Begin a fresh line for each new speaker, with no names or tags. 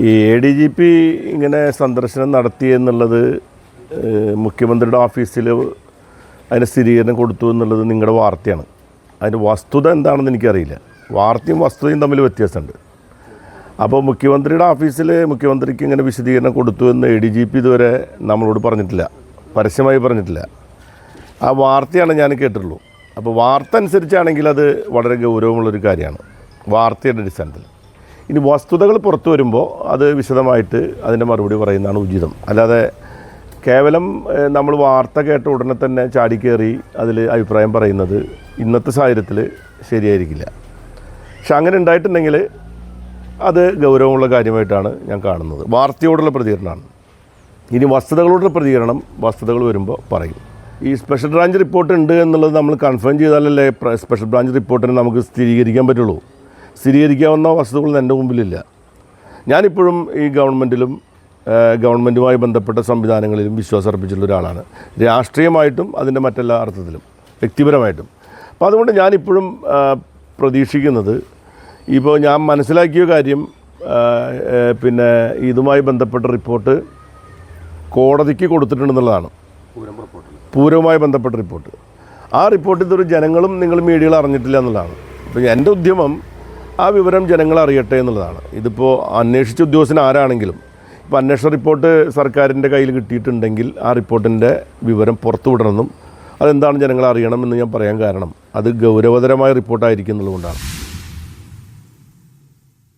ഈ A D G P ഇങ്ങനെ സന്ദർശനം നടത്തി എന്നുള്ളത് മുഖ്യമന്ത്രിയുടെ ഓഫീസിൽ അതിന് സ്ഥിരീകരണം കൊടുത്തു എന്നുള്ളത് നിങ്ങളുടെ വാർത്തയാണ്. അതിന്റെ വസ്തുത എന്താണെന്ന് എനിക്കറിയില്ല. വാർത്തയും വസ്തുതയും തമ്മിൽ വ്യത്യാസമുണ്ട്. അപ്പോൾ മുഖ്യമന്ത്രിയുടെ ഓഫീസിൽ മുഖ്യമന്ത്രിക്ക് ഇങ്ങനെ വിശദീകരണം കൊടുത്തു എന്ന് എ ഡി ജി പി ഇതുവരെ നമ്മളോട് പറഞ്ഞിട്ടില്ല. പരസ്യമായി പറഞ്ഞിട്ടില്ല. ആ വാർത്തയാണ് ഞാൻ കേട്ടിട്ടുള്ളൂ. അപ്പോൾ വാർത്ത അനുസരിച്ചാണെങ്കിൽ അത് വളരെ ഗൗരവമുള്ളൊരു കാര്യമാണ്. വാർത്തയുടെ അടിസ്ഥാനത്തിൽ. ഇനി വസ്തുതകൾ പുറത്തു വരുമ്പോൾ അത് വിശദമായിട്ട് അതിന്റെ മറുപടി പറയുന്നതാണ് ഉചിതം. അല്ലാതെ കേവലം നമ്മൾ വാർത്ത കേട്ട ഉടനെ തന്നെ ചാടിക്കേറി അതിൽ അഭിപ്രായം പറയുന്നത് ഇന്നത്തെ സാഹചര്യത്തിൽ ശരിയായിരിക്കില്ല. പക്ഷെ അങ്ങനെ ഉണ്ടായിട്ടുണ്ടെങ്കിൽ അത് ഗൗരവമുള്ള കാര്യമായിട്ടാണ് ഞാൻ കാണുന്നത്. വാർത്തയോടുള്ള പ്രതികരണമാണ്. ഇനി വസ്തുതകളോടുള്ള പ്രതികരണം വസ്തുതകൾ വരുമ്പോൾ പറയും. ഈ സ്പെഷ്യൽ ബ്രാഞ്ച് റിപ്പോർട്ട് ഉണ്ട് എന്നുള്ളത് നമ്മൾ കൺഫേം ചെയ്താലല്ലേ സ്പെഷ്യൽ ബ്രാഞ്ച് റിപ്പോർട്ടിന് നമുക്ക് സ്ഥിരീകരിക്കാൻ പറ്റുള്ളൂ. സ്ഥിരീകരിക്കാവുന്ന വസ്തുതകൾ എന്റെ മുമ്പിലില്ല. ഞാനിപ്പോഴും ഈ ഗവൺമെന്റിലും ഗവൺമെന്റുമായി ബന്ധപ്പെട്ട സംവിധാനങ്ങളിലും വിശ്വാസം അർപ്പിച്ചിട്ടുള്ള ഒരാളാണ്. രാഷ്ട്രീയമായിട്ടും അതിന്റെ മറ്റെല്ലാ അർത്ഥത്തിലും വ്യക്തിപരമായിട്ടും. അപ്പോൾ അതുകൊണ്ട് ഞാനിപ്പോഴും പ്രതീക്ഷിക്കുന്നത് ഇപ്പോൾ ഞാൻ മനസ്സിലാക്കിയ കാര്യം പിന്നെ ഇതുമായി ബന്ധപ്പെട്ട റിപ്പോർട്ട് കോടതിക്ക് കൊടുത്തിട്ടുണ്ടെന്നുള്ളതാണ്. പൂരവുമായി ബന്ധപ്പെട്ട റിപ്പോർട്ട്. ആ റിപ്പോർട്ട് ഇതൊരു ജനങ്ങളും നിങ്ങൾ മീഡിയകൾ അറിഞ്ഞിട്ടില്ല എന്നുള്ളതാണ്. അപ്പോൾ എന്റെ ഉദ്യമം ആ വിവരം ജനങ്ങൾ അറിയട്ടെ എന്നുള്ളതാണ്. ഇതിപ്പോൾ അന്വേഷിച്ച ഉദ്യോഗസ്ഥൻ ആരാണെങ്കിലും ഇപ്പോൾ അന്വേഷണ റിപ്പോർട്ട് സർക്കാരിന്റെ കയ്യിൽ കിട്ടിയിട്ടുണ്ടെങ്കിൽ ആ റിപ്പോർട്ടിന്റെ വിവരം പുറത്തുവിടണമെന്നും അതെന്താണ് ജനങ്ങൾ അറിയണമെന്ന് ഞാൻ പറയാൻ കാരണം അത് ഗൗരവതരമായ റിപ്പോർട്ടായിരിക്കും എന്നുള്ളതുകൊണ്ടാണ്.